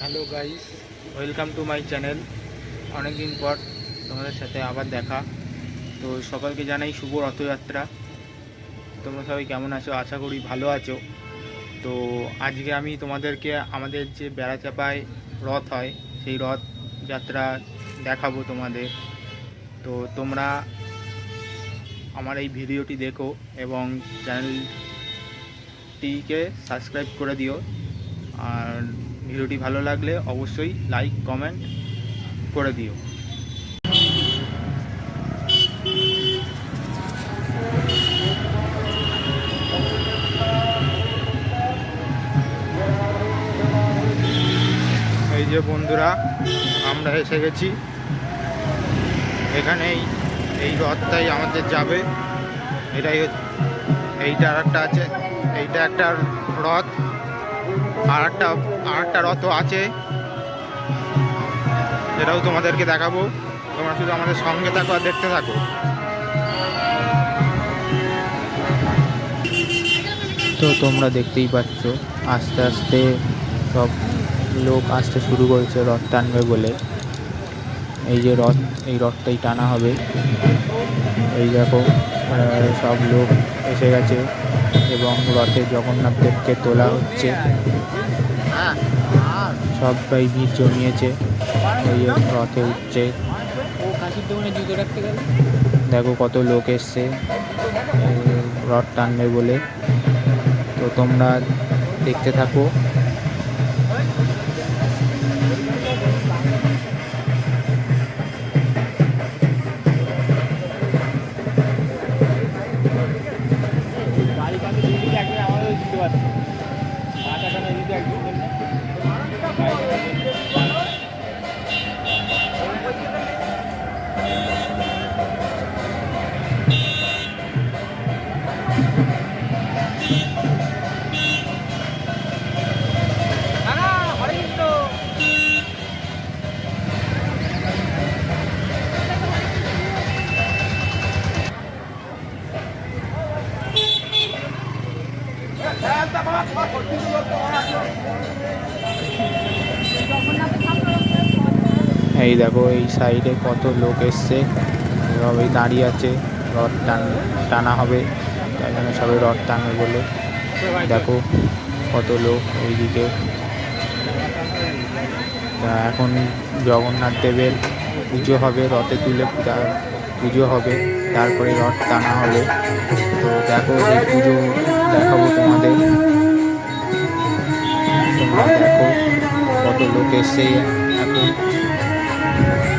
Hello guys welcome to my channel অনেক দিন পর তোমাদের সাথে আবার দেখা। তো সকলকে জানাই শুভ রথযাত্রা। তোমরা সবাই কেমন আছো? আশা করি ভালো আছো। তো আজকে আমি তোমাদেরকে আমাদের যে বেড়াচাপায় রথ হয়, সেই রথ যাত্রা দেখাবো তোমাদের। তো তোমরা আমার এই ভিডিওটি দেখো এবং চ্যানেলটিকে সাবস্ক্রাইব করে দিও। আর ভিডিওটি ভালো লাগলে অবশ্যই লাইক, কমেন্ট করে দিও। এই যে বন্ধুরা, আমরা এসে গেছি। এখানেই এই রথটাই আমাদের যাবে। এটাই এইটা আর একটা আছে, এইটা একটা রথ। আর একটা আর একটা রথ আছে। এটাও তোমাদেরকে দেখাবো। তোমরা শুধু আমাদের সঙ্গে থাকো আর দেখতে থাকো। তো তোমরা দেখতেই পাচ্ছ, আস্তে আস্তে সব লোক আসতে শুরু করেছে রথ টানবে বলে। এই যে রথ, এই রথটাই টানা হবে। এই দেখো সব লোক এসে গেছে। এবং রথে জগন্নাথ দেবকে তোলা হচ্ছে। সবাই ভিড় জমিয়েছে। রথে উঠছে। দেখো কত লোক এসছে। রথ টানবে বলে। তো তোমরা দেখতে থাকো। দেখো এই সাইডে কত লোক এসছে। সবাই দাঁড়িয়ে আছে, রথ টান, টানা হবে। তাই জন্য সবাই রথ টানবে বলে। দেখো কত লোক ওইদিকে তা এখন জগন্নাথ দেবের পুজো হবে, রথে তুলে পুজো হবে। তারপরে রথ টানা হবে। তো দেখো এই পুজো দেখাবো তোমাদের। তোমরা দেখো কত লোক এসছে। এখন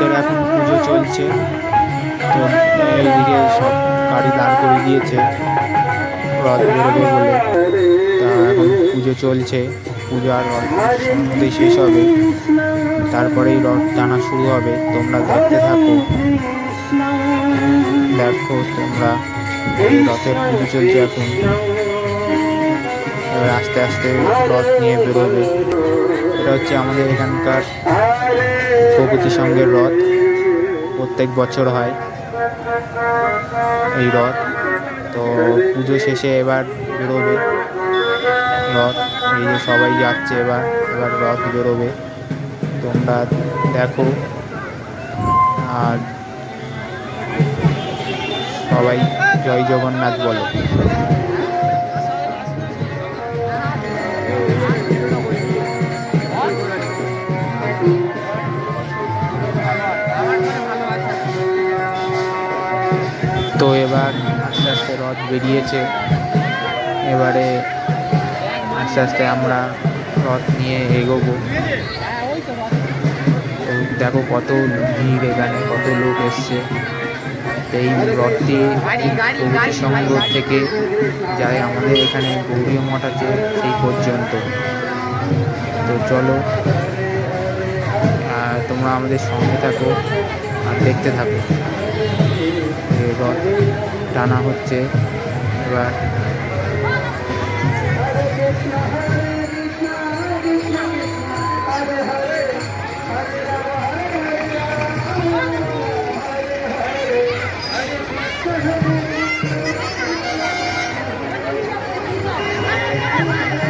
রথের এখন পুজো চলছে। তো এইদিকে সব গাড়ি দাঁড় করে দিয়েছে। রথ বেরোবে বলে। তা এখন পুজো চলছে। পুজো আর রথ শেষ হবে। তারপরেই রথ টানা শুরু হবে। তোমরা দেখতে থাকো। দেখো তোমরা। রথের পুজো চলছে এখন। আস্তে আস্তে রথ নিয়ে বেরোবে। এটা হচ্ছে আমাদের এখানকার প্রগতি সঙ্গের রথ প্রত্যেক বছর হয় এই রথ। তো পুজো শেষে এবার বেরোবে। রথ, এই যে সবাই যাচ্ছে এবার এবার রথ বেরোবে। তোমরা দেখো। আর সবাই জয় জগন্নাথ বলো। তো এবার আস্তে আস্তে রথ বেরিয়েছে। এবারে আস্তে আস্তে আমরা রথ নিয়ে এগোবো। দেখো কত ভিড় এখানে, কত লোক এসছে। এই রথটি প্রভৃতি সংঘ থেকে যায় আমাদের এখানে গৌরীয় মঠ আছে সেই পর্যন্ত। তো চলো তোমরা আমাদের সঙ্গে থাকো আর দেখতে থাকো। এবার টানা হচ্ছে। এবার কিন্তু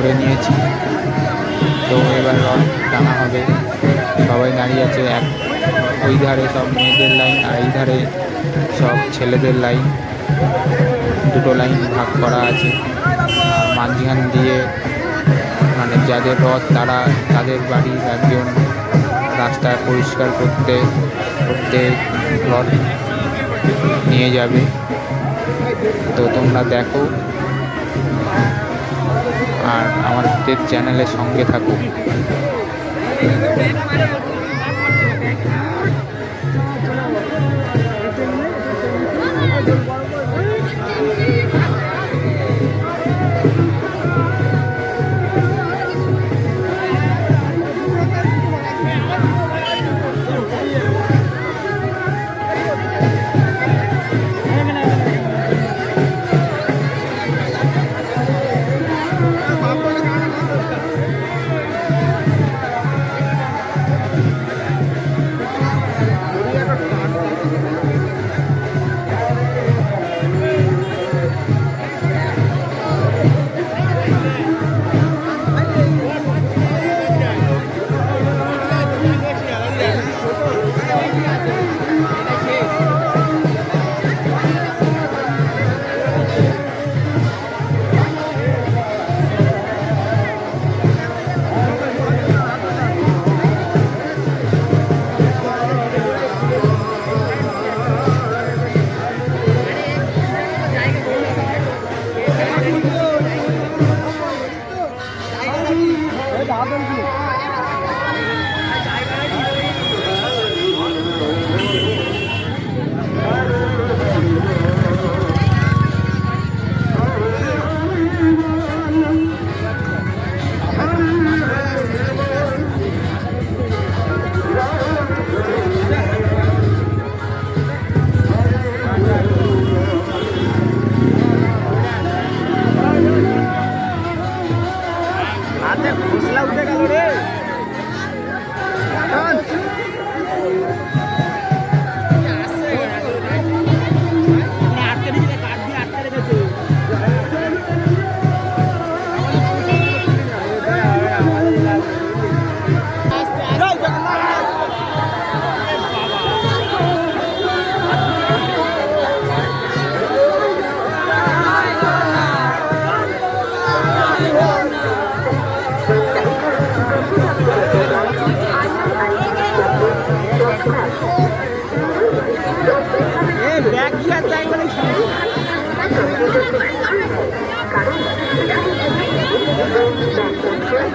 ধরে নিয়েছি। তো এবার রথ টানা হবে। সবাই দাঁড়িয়ে আছে এক ওই ধারে সব মেয়েদের লাইন আর এই ধারে সব ছেলেদের লাইন। দুটো লাইন ভাগ করা আছে। মাঝখান দিয়ে মানে যাদের রথ তারা তাদের বাড়ির একজন রাস্তা পরিষ্কার করতে করতে রথ নিয়ে যাবে। তো তোমরা দেখো আর আমাদের চ্যানেলের সঙ্গে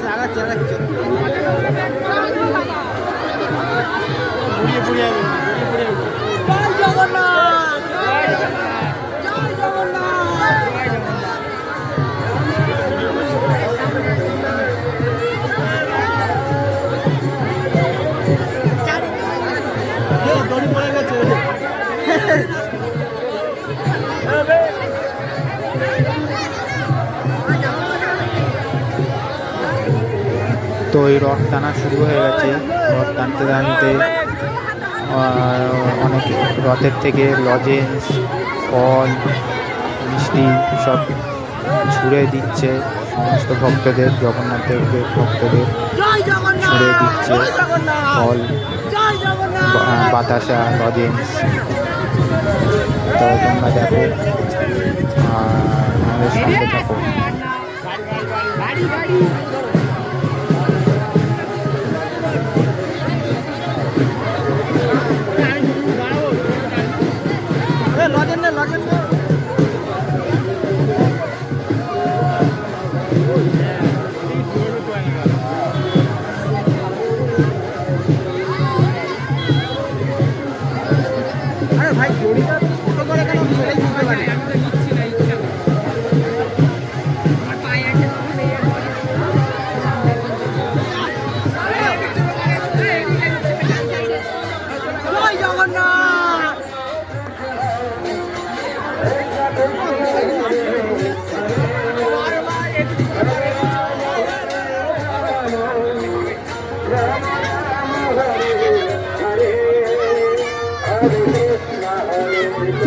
থাকো জয় এই রথ টানা শুরু হয়ে গেছে। রথ টানতে টানতে অনেক রথের থেকে লজেন্স ফল, মিষ্টি সব ছুঁড়ে দিচ্ছে। সমস্ত ভক্তদের, জগন্নাথ দেবের ভক্তদের ছুঁড়ে দিচ্ছে। ফল, বাতাসা লজেন্স তো তোমরা দেখো আমাদের সঙ্গে থাকো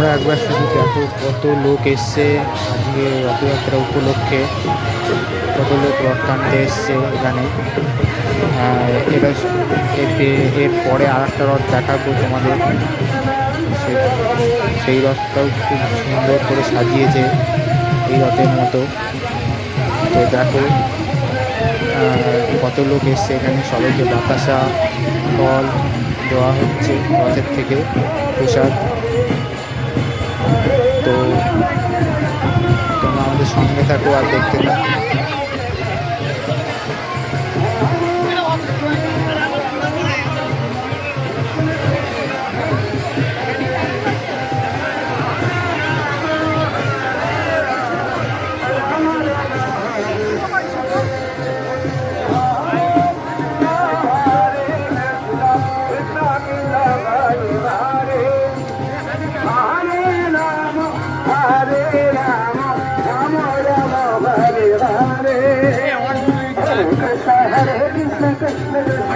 তোমরা একবার শুধু দেখো কত লোক এসছে আজকে রথযাত্রা উপলক্ষে। কত লোক রথ টানতে এসছে এখানে। এটা এতে এর পরে আর একটা রথ দেখাবো তোমাদের। সেই রথটাও খুব সুন্দর করে সাজিয়েছে এই রথের মতো। তো দেখো কত লোক এসছে এখানে। সবাইকে বাতাসা, ফল দেওয়া হচ্ছে রথের থেকে, প্রসাদ। তো তোমরা আমাদের সঙ্গে থাকো আর দেখতে থাকো।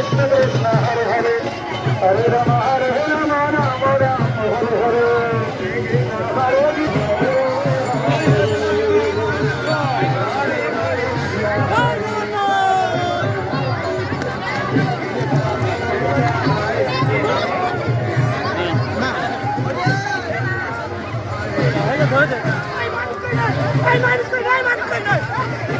কৃষ্ণ কৃষ্ণ হরে হরে হরে রাম হরে Ram Ram Ram Hare Hare Hey, man, hey, man, hey, man, hey, man.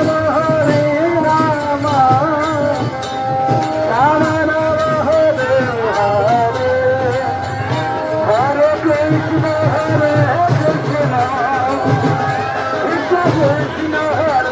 Krishna Hare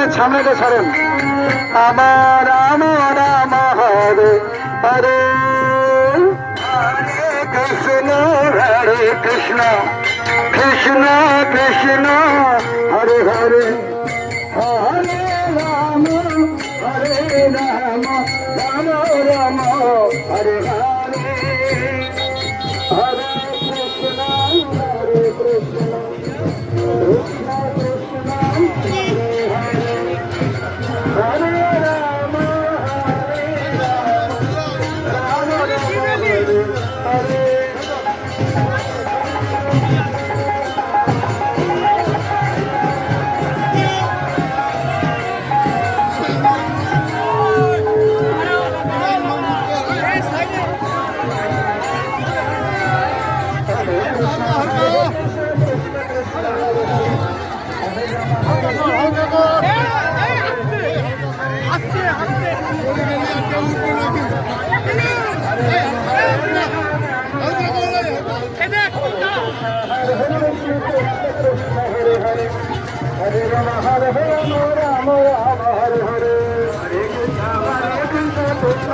নাম হ্যাঁ সামনেটা সরেন আমার হরে হরে হরে কৃষ্ণ হরে কৃষ্ণ কৃষ্ণ কৃষ্ণ, হরে হরে। হরে রাম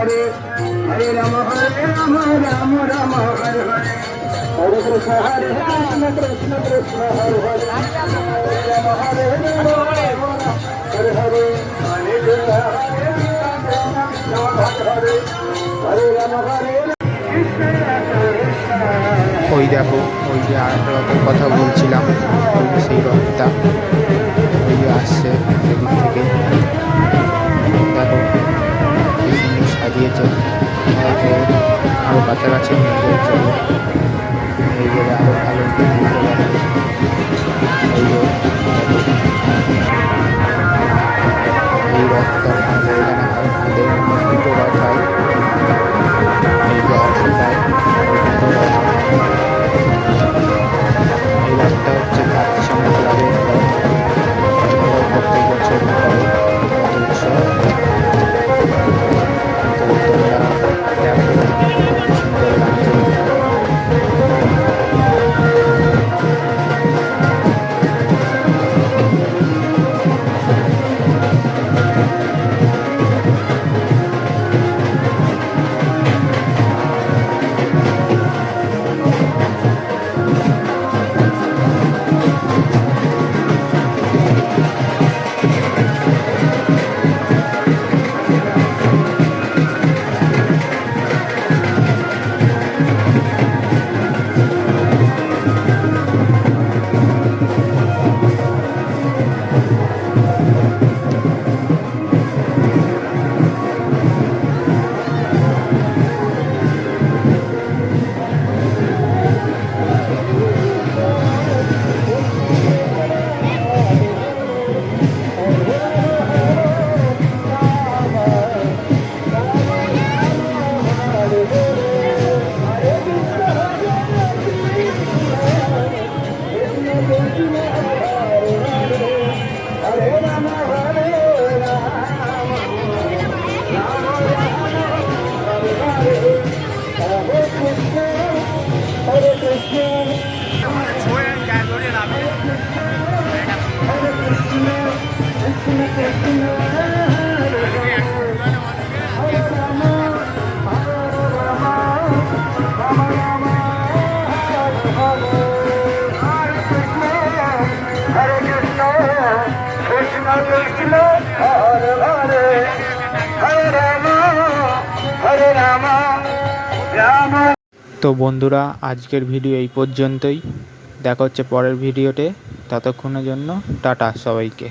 হরে হরে রাম হরে রাম রাম রাম, হরে হরে। হরে কৃষ্ণ হরে কৃষ্ণ কৃষ্ণ কৃষ্ণ, হরে হরে। রাম হরে রাম, হরে হরে হরে। হরে হরে ওই দেখো, ওই যে আর একটা রথের কথা বলছিলাম, সেই রথটা ওই আসছে থেকে। দেখো সাজিয়েছে হয়তো আরও কাছাকাছি নিয়ে গেলে আরও ভালো এই রথটা হরে তো বন্ধুরা আজকের ভিডিও এই পর্যন্তই। দেখা হচ্ছে পরের ভিডিওতে। ততক্ষণের জন্য টাটা সবাইকে।